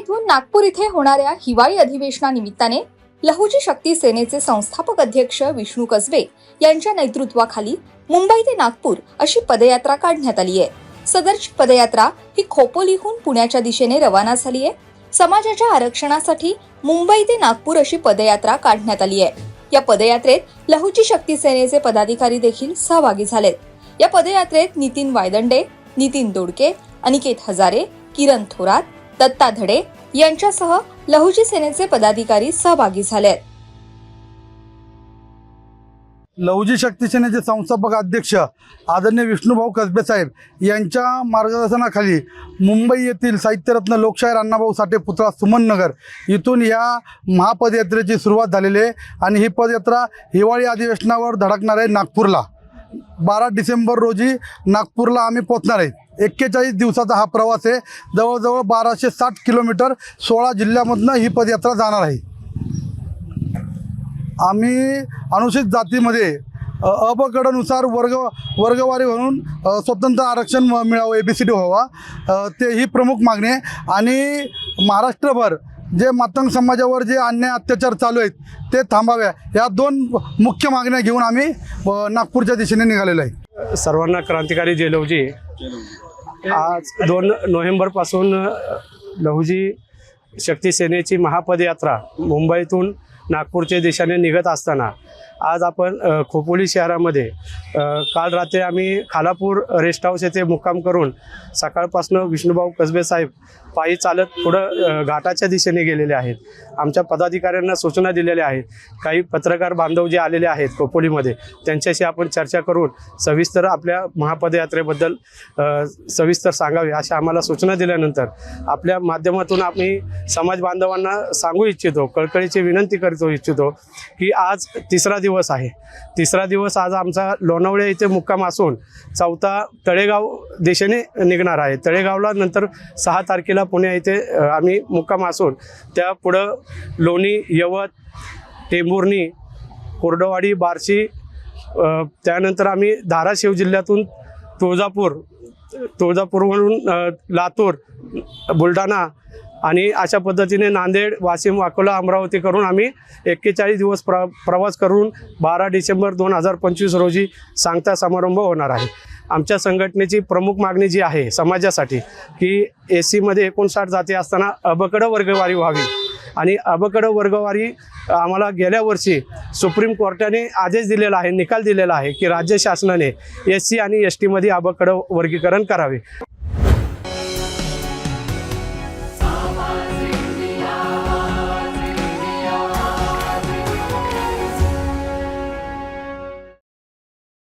इथून नागपूर इथे होणाऱ्या हिवाळी अधिवेशनानिमित्ताने लहुजी शक्ती सेनेचे संस्थापक अध्यक्ष विष्णू कसबे यांच्या नेतृत्वाखाली मुंबई ते नागपूर अशी पदयात्रा काढण्यात आली आहे. सदरची पदयात्रा ही खोपोलीहून पुण्याच्या दिशेने रवाना झाली आहे. समाजाच्या आरक्षणासाठी मुंबई ते नागपूर अशी पदयात्रा काढण्यात आली आहे. या पदयात्रेत लहुजी शक्ती सेनेचे पदाधिकारी देखील सहभागी झालेत. या पदयात्रेत नितीन वायदंडे नितीन दोडके अनिकेत हजारे किरण थोरात दत्ता धडे यांच्यासह लहुजी सेनेचे पदाधिकारी सहभागी झाले लहुजी शक्ती सेनेचे संस्थापक अध्यक्ष आदरणीय विष्णुभाऊ कसबे साहेब यांच्या मार्गदर्शनाखाली मुंबई येथील साहित्यरत्न लोकशाहीर अण्णाभाऊ साठे पुतळा सुमननगर इथून या महापदयात्रेची सुरुवात झालेली आहे. आणि ही पदयात्रा हिवाळी अधिवेशनावर धडकणार आहे नागपूरला. बारा डिसेंबर रोजी नागपूरला आम्ही पोचणार आहे. एक्केचाळीस दिवसाचा हा प्रवास आहे. जवळजवळ बाराशे साठ किलोमीटर सोळा जिल्ह्यामधनं ही पदयात्रा जाणार आहे. आम्ही अनुसूचित जातीमध्ये अ, वर्ग वर्गवारी म्हणून स्वतंत्र आरक्षण म- मिळावं ए बी सी डी व्हावा ते ही प्रमुख मागणी आहे. आणि महाराष्ट्रभर जे मातंग समाजावर जे अन्याय अत्याचार चालू आहेत ते थांबाव्या या दोन मुख्य मागण्या घेऊन आम्ही नागपूरच्या दिशेने निघालेलो आहे. सर्वांना क्रांतिकारी जेलवजी आज दोन नोव्हेंबरपासून लहूजी लहुजी शक्ती सेनेची महापदयात्रा मुंबईतून नागपूरच्या दिशेने निघत असताना आज आपण खोपोली शहरामध्ये काल रात्री आम्ही खालापूर रेस्ट हाऊस येथे मुक्काम करून सकाळपासून विष्णुभाऊ कसबे साहेब पायी चालत पुढं घाटाच्या दिशेने गेलेले आहेत. आमच्या पदाधिकाऱ्यांना सूचना दिलेल्या आहेत. काही पत्रकार बांधव जे आलेले आहेत खोपोलीमध्ये त्यांच्याशी आपण चर्चा करून सविस्तर आपल्या महापदयात्रेबद्दल सविस्तर सांगावे अशा आम्हाला सूचना दिल्यानंतर आपल्या माध्यमातून आम्ही समाज बांधवांना सांगू इच्छितो कळकळीची विनंती करतो इच्छितो की आज तिसरा दिवस आहे. तिसरा दिवस आज आमचा लोणावळे इथे मुक्काम असून चौथा तळेगाव दिशेने निघणार आहे. तळेगावला नंतर सहा तारखेला पुणे इथे आम्ही मुक्काम असून त्या पुढं लोणी यवत टेंभुर्णी कोरडवाडी बार्शी त्यानंतर आम्ही धाराशिव जिल्ह्यातून तुळजापूर तुळजापूरवरून लातूर बुलढाणा आणि अशा पद्धतीने नांदेड वाशिम अकोला अमरावती करून आम्ही एक्केचाळीस दिवस प्र प्रवास करून बारा डिसेंबर दोन हजार पंचवीस रोजी सांगता समारंभ होणार आहे. आमच्या संघटनेची प्रमुख मागणी जी आहे समाजासाठी की ए सीमध्ये एकोणसाठ जाती असताना अबकडं वर्गवारी व्हावी. आणि अबकडं वर्गवारी आम्हाला गेल्या वर्षी सुप्रीम कोर्टाने आदेश दिलेला आहे निकाल दिलेला आहे की राज्य शासनाने एस सी आणि एस टीमध्ये अबकडं वर्गीकरण करावे.